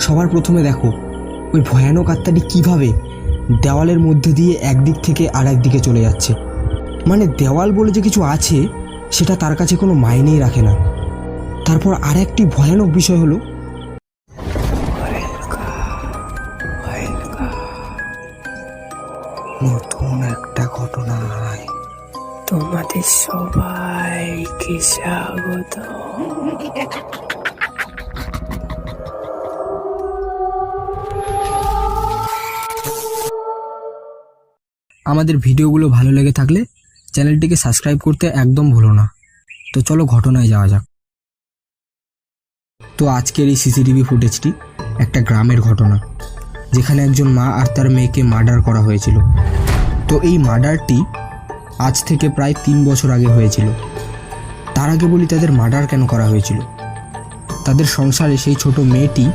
সবার প্রথমে দেখো, ওই ভয়ানক আত্মাটি কীভাবে দেওয়ালের মধ্যে দিয়ে একদিক থেকে আর দিকে চলে যাচ্ছে। মানে দেওয়াল বলে যে কিছু আছে, সেটা তার কাছে কোনো মাইনেই রাখে না। তারপর আর একটি ভয়ানক বিষয় হলো, নতুন একটা ঘটনায় তোমাদের সবাইকে স্বাগত আমাদের ভিডিওগুলো ভালো লেগে থাকলে চ্যানেলটিকে সাবস্ক্রাইব করতে একদম ভুলো না। তো চলো ঘটনায় যাওয়া যাক। তো আজকের এই সিসিটিভি ফুটেজটি একটা গ্রামের ঘটনা, যেখানে একজন মা আর তার মেয়েকে মার্ডার করা হয়েছিল। তো এই মার্ডারটি আজ থেকে প্রায় তিন বছর আগে হয়েছিল। তার আগে বলি তাদের মার্ডার কেন করা হয়েছিল? তাদের সংসারে সেই ছোট মেয়েটি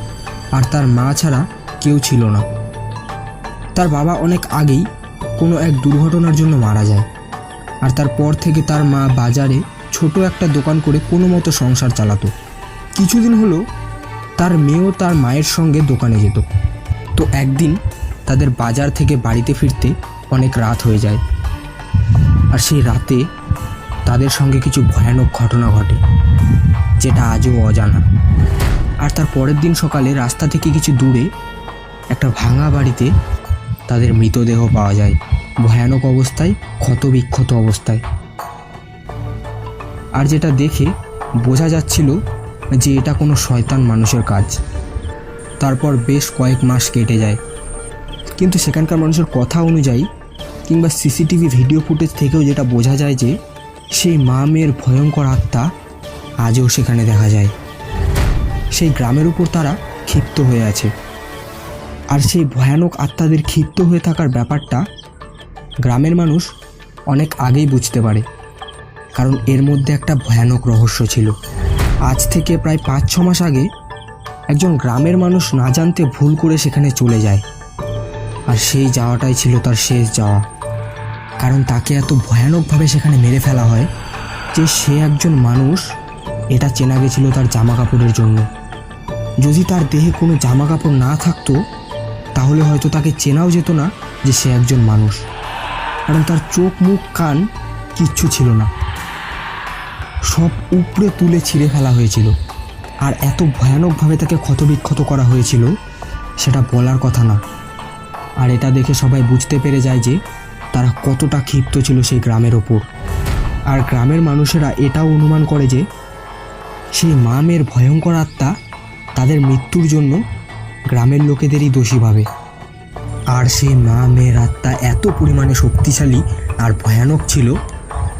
আর তার মা ছাড়া কেউ ছিল না। তার বাবা অনেক আগেই কোনো এক দুর্ঘটনার জন্য মারা যায়। আর তারপর থেকে তার মা বাজারে ছোট একটা দোকান করে কোনো মতো সংসার চালাতো। কিছুদিন হলো তার মেয়েও তার মায়ের সঙ্গে দোকানে যেত। তো একদিন তাদের বাজার থেকে বাড়িতে ফিরতে অনেক রাত হয়ে যায়। আর সেই রাতে তাদের সঙ্গে কিছু ভয়ানক ঘটনা ঘটে, যেটা আজও অজানা। আর তার পরের দিন সকালে রাস্তা থেকে কিছু দূরে একটা ভাঙা বাড়িতে তাদের মৃতদেহ পাওয়া যায়। ভয়ানক অবস্থায়, ক্ষতবিক্ষত অবস্থায়। আর যেটা দেখে বোঝা যাচ্ছিল যে এটা কোনো শয়তান মানুষের কাজ। তারপর বেশ কয়েক মাস কেটে যায়। কিন্তু সেখানকার মানুষের কথা অনুযায়ী কিংবা সিসিটিভি ভিডিও ফুটেজ থেকেও যেটা বোঝা যায় যে সেই মা মেয়ের ভয়ঙ্কর আত্মা আজও সেখানে দেখা যায়। সেই গ্রামের উপর তারা ক্ষিপ্ত হয়ে আছে। আর সেই ভয়ানক আত্মাদের ক্ষিপ্ত হয়ে থাকার ব্যাপারটা গ্রামের মানুষ অনেক আগেই বুঝতে পারে। কারণ এর মধ্যে একটা ভয়ানক রহস্য ছিল। আজ থেকে প্রায় পাঁচ ছ মাস আগে একজন গ্রামের মানুষ না জানতে ভুল করে সেখানে চলে যায়। আর সেই যাওয়াটাই ছিল তার শেষ যাওয়া। কারণ তাকে এত ভয়ানকভাবে সেখানে মেরে ফেলা হয় যে সে একজন মানুষ এটা চেনা গেছিল তার জামা কাপড়ের জন্য। যদি তার দেহে কোনো জামা কাপড় না থাকতো তাহলে হয়তো তাকে চেনাও যেত না যে সে একজন মানুষ। কারণ তার চোখ, মুখ, কান কিচ্ছু ছিল না। সব উপড়ে তুলে ছিঁড়ে ফেলা হয়েছিল। আর এত ভয়ানকভাবে তাকে ক্ষতবিক্ষত করা হয়েছিল, সেটা বলার কথা না। আর এটা দেখে সবাই বুঝতে পেরে যায় যে তারা কতটা ক্ষিপ্ত ছিল সেই গ্রামের ওপর। আর গ্রামের মানুষেরা এটাও অনুমান করে যে সেই মা মেয়ের ভয়ঙ্কর আত্মা তাদের মৃত্যুর জন্য গ্রামের লোকেদেরই দোষী ভাবে। আর সে মা, মেয়ের আত্মা এত পরিমাণে শক্তিশালী আর ভয়ানক ছিল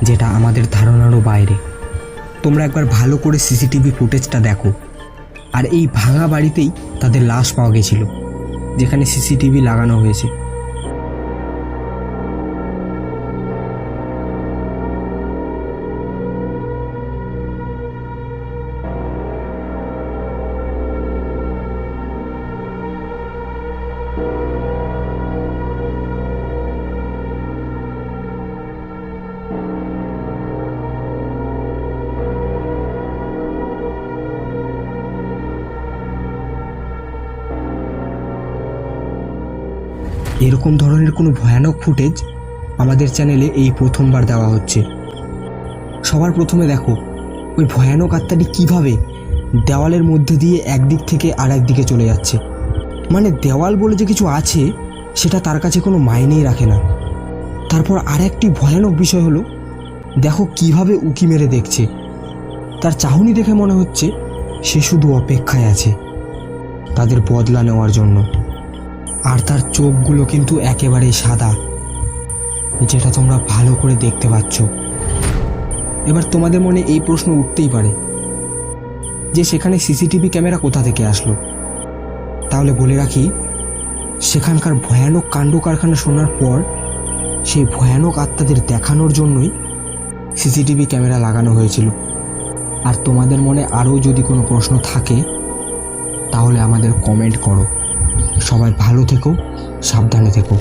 যেটা আমাদের ধারণারও বাইরে। তোমরা একবার ভালো করে সিসিটিভি ফুটেজটা দেখো। আর এই ভাঙা বাড়িতেই তাদের লাশ পাওয়া গেছিল, যেখানে সিসিটিভি লাগানো হয়েছে। এরকম ধরনের কোনো ভয়ানক ফুটেজ আমাদের চ্যানেলে এই প্রথমবার দেওয়া হচ্ছে। সবার প্রথমে দেখো, ওই ভয়ানক আত্মাটি কীভাবে দেওয়ালের মধ্যে দিয়ে একদিক থেকে আর দিকে চলে যাচ্ছে। মানে দেওয়াল বলে যে কিছু আছে, সেটা তার কাছে কোনো মাইনেই রাখে না। তারপর আর একটি ভয়ানক বিষয় হলো, দেখো কীভাবে উকি মেরে দেখছে। তার চাহনি দেখে মনে হচ্ছে সে শুধু অপেক্ষায় আছে, তাদের বদলা নেওয়ার জন্য। আর তার চোখগুলো কিন্তু একেবারেই সাদা, যেটা তোমরা ভালো করে দেখতে পাচ্ছ। এবার তোমাদের মনে এই প্রশ্ন উঠতেই পারে, যে সেখানে সিসিটিভি ক্যামেরা কোথা থেকে আসলো? তাহলে বলে রাখি, সেখানকার ভয়ানক কাণ্ড কারখানা শোনার পর, সেই ভয়ানক আত্মাদের দেখানোর জন্যই সিসিটিভি ক্যামেরা লাগানো হয়েছিল। আর তোমাদের মনে আরও যদি কোনো প্রশ্ন থাকে, তাহলে আমাদের কমেন্ট করো। সবাই ভালো থেকো, সাবধানে থেকো।